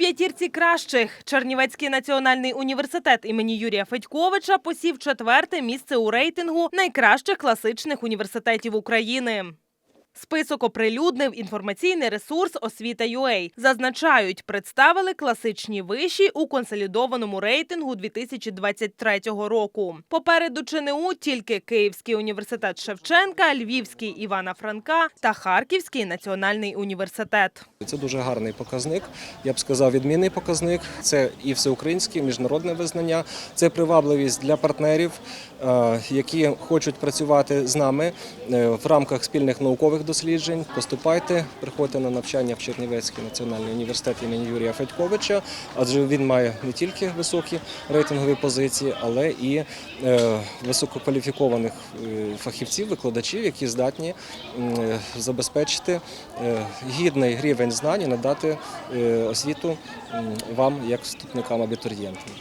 п'ятірці кращих Чернівецький національний університет імені Юрія Федьковича посів четверте місце у рейтингу найкращих класичних університетів України. Список оприлюднив інформаційний ресурс Освіта.UA. Зазначають, представили класичні виші у консолідованому рейтингу 2023 року. Попереду ЧНУ тільки Київський університет Шевченка, Львівський Івана Франка та Харківський національний університет. Це дуже гарний показник. Я б сказав, відмінний показник. Це і всеукраїнське, міжнародне визнання. Це привабливість для партнерів, е, які хочуть працювати з нами е, в рамках спільних наукових досліджень. Поступайте, приходьте на навчання в Чернівецький національний університет імені Юрія Федьковича, адже він має не тільки високі рейтингові позиції, але і е, висококваліфікованих е, фахівців, викладачів, які здатні е, забезпечити гідний рівень знань і надати освіту вам як вступникам абітурієнтам.